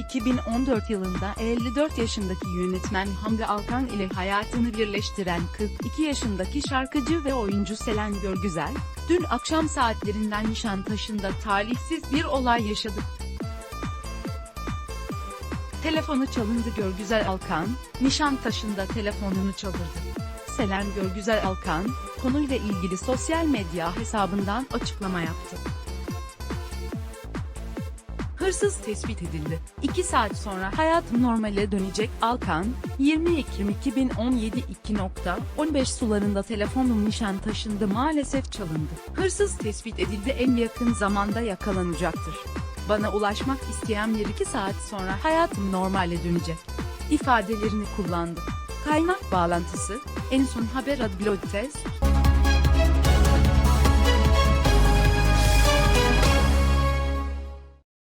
2014 yılında 54 yaşındaki yönetmen Hamdi Alkan ile hayatını birleştiren 42 yaşındaki şarkıcı ve oyuncu Selen Görgüzel, dün akşam saatlerinden Nişantaşı'nda talihsiz bir olay yaşadı. Telefonu çalındı Görgüzel Alkan, Nişantaşı'nda telefonunu çaldırdı. Selen Görgüzel Alkan, konuyla ilgili sosyal medya hesabından açıklama yaptı. Hırsız tespit edildi. 2 saat sonra hayatım normale dönecek Alkan, 20 Ekim 2017 2.15 sularında telefonum Nişantaşı'nda maalesef çalındı. Hırsız tespit edildi en yakın zamanda yakalanacaktır. Bana ulaşmak isteyen 1-2 saat sonra hayatım normale dönecek. ifadelerini kullandı. Kaynak bağlantısı, en son haber adblog test,